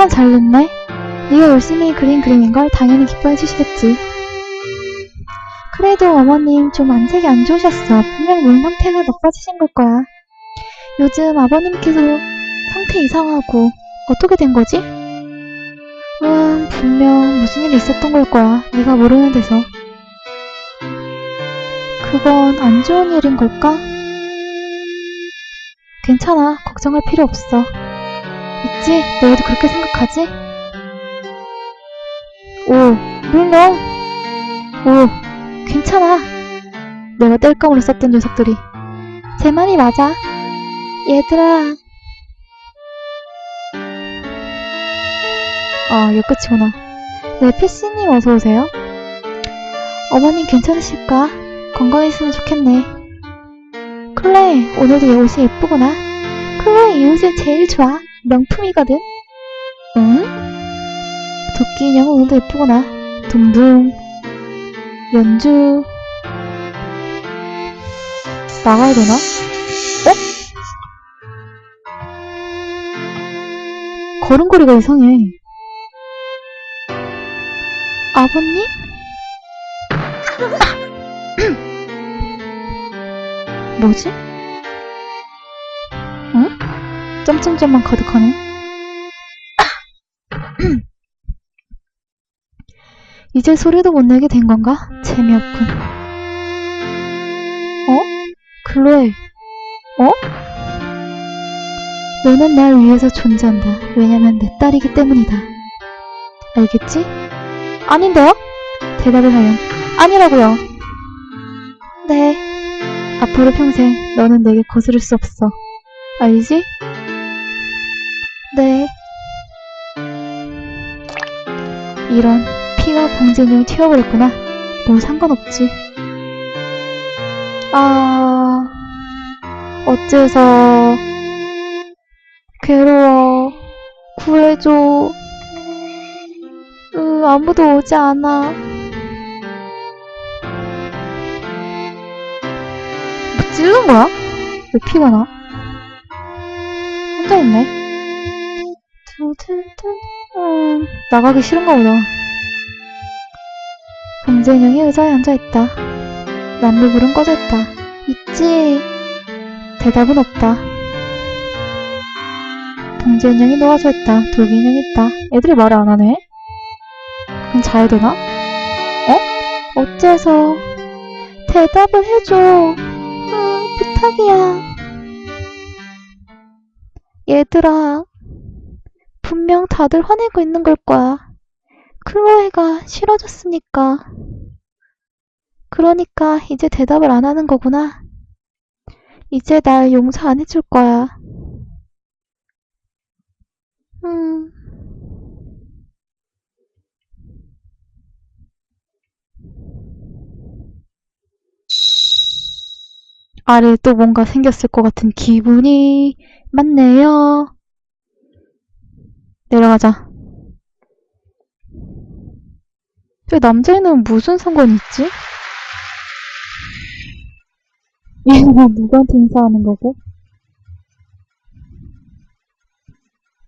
참잘 됐네. 네가 열심히 그린 그림인 걸 당연히 기뻐해 주시겠지. 그래도 어머님 좀 안색이 안 좋으셨어. 분명 몸 상태가 나빠지신 걸 거야. 요즘 아버님께서 상태 이상하고 어떻게 된 거지? 음, 분명 무슨 일이 있었던 걸 거야. 네가 모르는 데서. 그건 안 좋은 일인 걸까? 괜찮아. 걱정할 필요 없어. 있지? 너희도 그렇게 생각하지? 오, 물론. 오, 괜찮아. 내가 뗄감으로 썼던 녀석들이. 제 말이 맞아. 얘들아. 아, 여기 끝이구나. 네, 패시님 어서오세요. 어머님 괜찮으실까? 건강했으면 좋겠네. 클레, 오늘도 이 옷이 예쁘구나. 클레, 이 옷은 제일 좋아. 명품이거든. 응? 도끼 인형은 오늘도 예쁘구나. 둥둥. 연주. 나가야 되나? 어? 걸음걸이가 이상해. 아버님? 뭐지? 점점점만 가득하네. 이제 소리도 못 내게 된 건가? 재미없군. 어? 클로에. 어? 너는 날 위해서 존재한다. 왜냐면 내 딸이기 때문이다. 알겠지? 아닌데요? 대답을 하렴. 아니라고요. 네. 앞으로 평생 너는 내게 거스를 수 없어. 알지? 네. 이런 피가 봉제인형이 튀어버렸구나. 뭐 상관없지. 아... 어째서... 괴로워. 구해줘. 으, 아무도 오지 않아. 뭐 찔른 거야? 왜 피가 나? 혼자 있네. 음, 나가기 싫은가 보다. 봉제인형이 의자에 앉아있다. 난로불은 꺼져있다. 있지. 대답은 없다. 봉제인형이 놓아져 있다. 돌기인형이 있다. 애들이 말을 안 하네. 그럼 자야 되나? 어? 어째서? 대답을 해줘. 응, 부탁이야. 얘들아, 분명 다들 화내고 있는 걸 거야. 클로에가 싫어졌으니까. 그러니까 이제 대답을 안 하는 거구나. 이제 날 용서 안 해줄 거야. 음. 아래에 또 뭔가 생겼을 것 같은 기분이 맞네요. 내려가자. 저 남자애는 무슨 상관이 있지? 얘는 누구한테 인사하는 거고?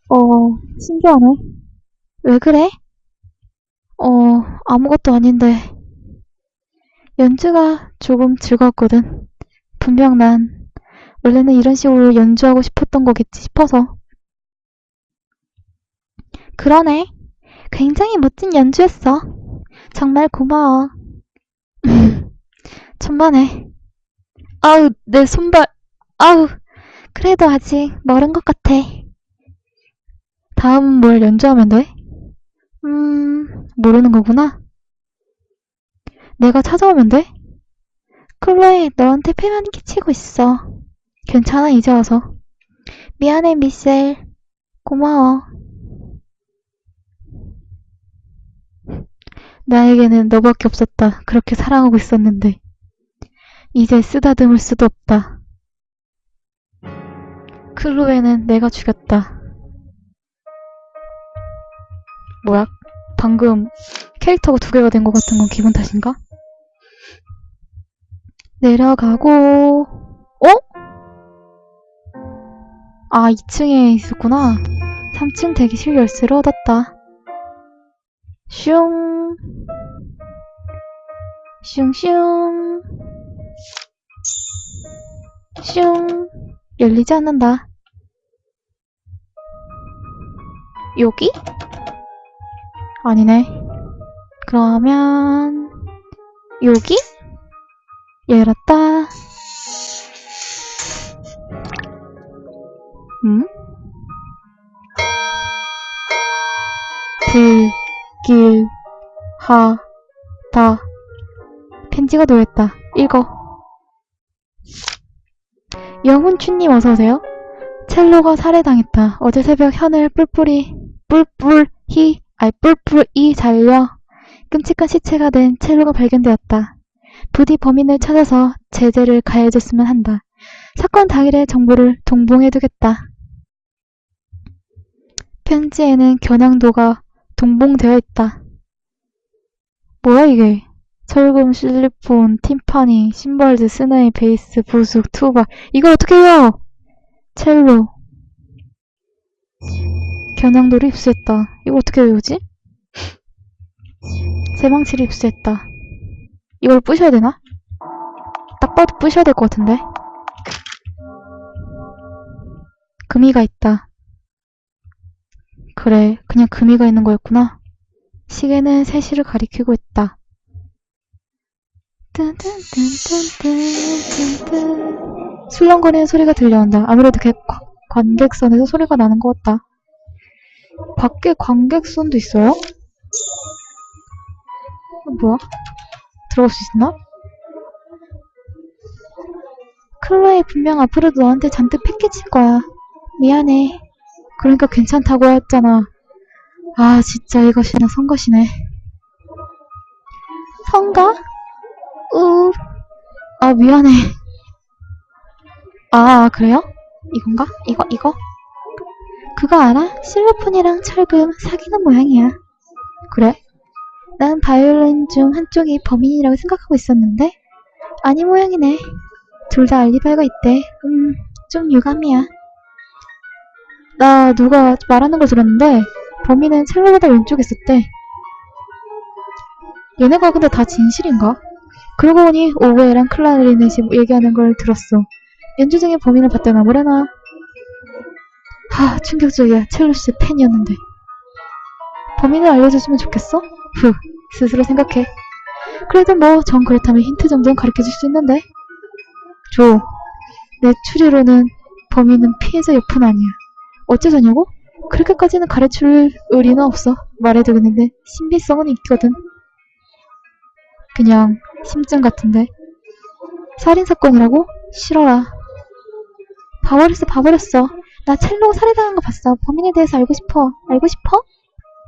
어, 신기하네. 왜 그래? 어, 아무것도 아닌데. 연주가 조금 즐거웠거든. 분명 난 원래는 이런 식으로 연주하고 싶었던 거겠지 싶어서. 그러네. 굉장히 멋진 연주였어. 정말 고마워. 천만에. 아우, 내 손발. 아우, 그래도 아직 멀은 것 같아. 다음은 뭘 연주하면 돼? 음, 모르는 거구나. 내가 찾아오면 돼? 클로에, 너한테 폐만 끼치고 있어. 괜찮아, 이제 와서. 미안해, 미셀. 고마워. 나에게는 너밖에 없었다. 그렇게 사랑하고 있었는데. 이제 쓰다듬을 수도 없다. 클로에는 내가 죽였다. 뭐야? 방금 캐릭터가 두 개가 된 것 같은 건 기분 탓인가? 내려가고, 어? 아, 2층에 있었구나. 3층 대기실 열쇠를 얻었다. 슝. 슝슝. 슝. 열리지 않는다. 여기? 아니네. 그러면, 여기? 열었다. 음? 불, 길, 하, 다. 편지가 놓였다. 읽어. 영훈추님 어서오세요. 첼로가 살해당했다. 어제 새벽 현을 뿔뿔이, 뿔뿔히, 아니 뿔뿔이 잘려 끔찍한 시체가 된 첼로가 발견되었다. 부디 범인을 찾아서 제재를 가해줬으면 한다. 사건 당일의 정보를 동봉해두겠다. 편지에는 겨냥도가 동봉되어 있다. 뭐야 이게? 철금, 실리폰, 팀파니, 심벌즈, 스네이, 베이스, 부숙, 투바 이걸 어떻게 해요? 첼로 겨냥도를 입수했다. 이거 어떻게 외우지? 세망치를 입수했다. 이걸 부셔야 되나? 딱 봐도 부셔야 될 것 같은데. 금이가 있다. 그래, 그냥 금이가 있는 거였구나. 시계는 3시를 가리키고 있다. 뜬뜬뜬뜬뜬뜬 술렁거리는 소리가 들려온다. 아무래도 관객선에서 소리가 나는 것 같다. 밖에 관객선도 있어요? 어, 뭐야? 들어갈 수 있나? 클로에 분명 앞으로도 너한테 잔뜩 패키칠 거야. 미안해. 그러니까 괜찮다고 했잖아. 아, 진짜 이것이나 선것이네. 선가? 우. 아, 미안해. 아, 그래요? 이건가? 이거, 이거? 그거 알아? 실로폰이랑 철금 사귀는 모양이야. 그래? 난 바이올린 중 한쪽이 범인이라고 생각하고 있었는데 아니 모양이네. 둘 다 알리바이가 있대. 음, 좀 유감이야. 나 누가 말하는 걸 들었는데 범인은 첼로보다 왼쪽에 있었대. 얘네가 근데 다 진실인가? 그러고 보니 오웨이랑 클라리넷이 얘기하는 걸 들었어. 연주 중에 범인을 봤다나 뭐래나. 하, 충격적이야. 첼로 씨 팬이었는데. 범인을 알려줬으면 좋겠어? 후, 스스로 생각해. 그래도 뭐, 전 그렇다면 힌트 정도는 가르쳐줄 수 있는데. 조, 내 추리로는 범인은 피해자 옆은 아니야. 어째서냐고? 그렇게까지는 가르칠 의리는 없어. 말해두겠는데 신비성은 있거든. 그냥 심증 같은데. 살인사건이라고? 싫어라. 봐버렸어, 봐버렸어. 나 첼로 살해당한 거 봤어. 범인에 대해서 알고 싶어. 알고 싶어?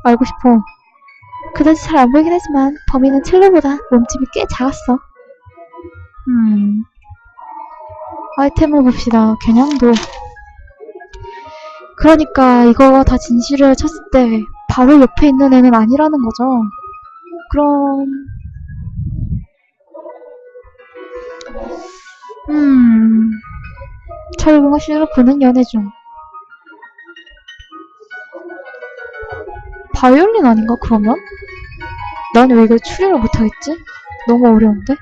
알고 싶어. 그다지 잘 안 보이긴 하지만 범인은 첼로보다 몸집이 꽤 작았어. 음. 아이템을 봅시다. 겨냥도. 그러니까 이거 다 진실을 쳤을 때 바로 옆에 있는 애는 아니라는 거죠. 그럼 음 철궁과 실로프는 연애 중 바이올린 아닌가 그러면? 난 왜 이걸 추리를 못하겠지? 너무 어려운데?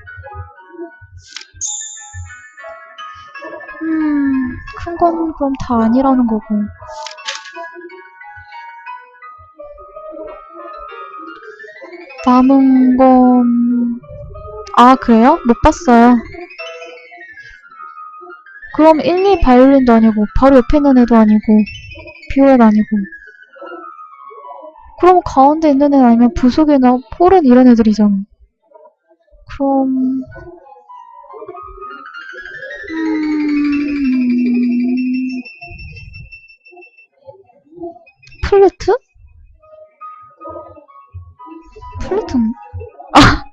음, 큰건 그럼 다 아니라는 거고. 남은 건, 아, 그래요? 못 봤어요. 그럼 1, 2 바이올린도 아니고, 바로 옆에 있는 애도 아니고, 비올도 아니고. 그럼 가운데 있는 애는 아니면 부속이나 폴은 이런 애들이잖아. 그럼, 플루트? 플루트? 아,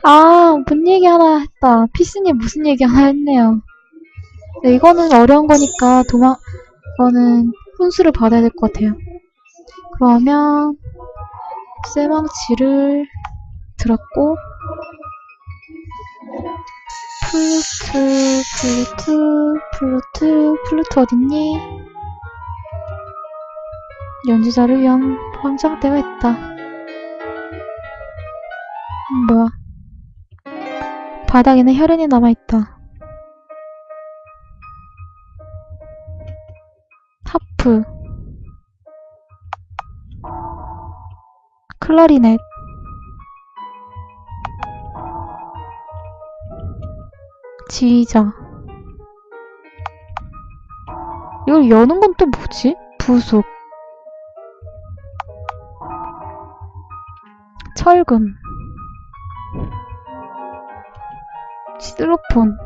아, 뭔 얘기 하나 했다. 피스님 무슨 얘기 하나 했네요. 네, 이거는 어려운 거니까 도망, 이거는 훈수를 받아야 될 것 같아요. 그러면, 쇠망치를 들었고, 플루트, 플루트, 플루트, 플루트 어딨니? 연주자를 위한 포장대가 있다. 음, 뭐야. 바닥에는 혈흔이 남아있다. 하프. 클라리넷. 지휘자. 이걸 여는 건 또 뭐지? 부속. 철금. 시드로폰.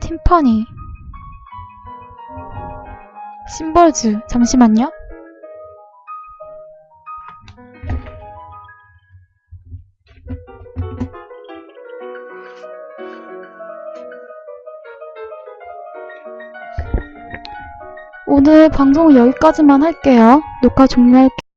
팀파니. 심벌즈. 잠시만요. 오늘 방송은 여기까지만 할게요. 녹화 종료할게요.